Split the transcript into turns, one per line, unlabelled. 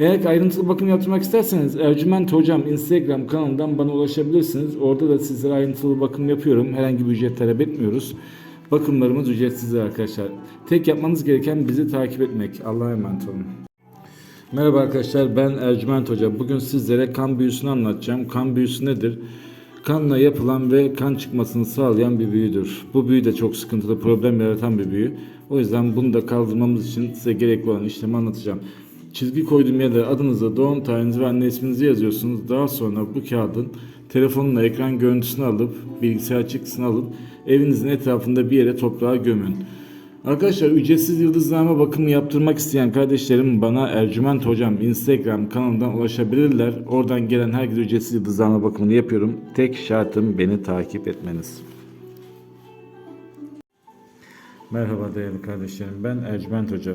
Eğer ayrıntılı bakım yaptırmak isterseniz Ercüment Hocam Instagram kanalından bana ulaşabilirsiniz. Orada da sizlere ayrıntılı bakım yapıyorum. Herhangi bir ücret talep etmiyoruz. Bakımlarımız ücretsizdir arkadaşlar. Tek yapmanız gereken bizi takip etmek. Allah'a emanet olun. Merhaba arkadaşlar ben Ercüment Hoca. Bugün sizlere kan büyüsünü anlatacağım. Kan büyüsü nedir? Kanla yapılan ve kan çıkmasını sağlayan bir büyüdür. Bu büyü de çok sıkıntılı, problem yaratan bir büyü. O yüzden bunu da kaldırmamız için size gerekli olan işlemi anlatacağım. Çizgi koyduğum yerde adınızı, doğum tarihinizi ve anne isminizi yazıyorsunuz. Daha sonra bu kağıdın telefonla ekran görüntüsünü alıp, bilgisayar çıktısını alıp evinizin etrafında bir yere toprağa gömün. Arkadaşlar ücretsiz yıldızlama bakımı yaptırmak isteyen kardeşlerim bana Ercüment Hocam Instagram kanalından ulaşabilirler. Oradan gelen herkese ücretsiz yıldızlama bakımını yapıyorum. Tek şartım beni takip etmeniz. Merhaba değerli kardeşlerim ben Ercüment Hoca.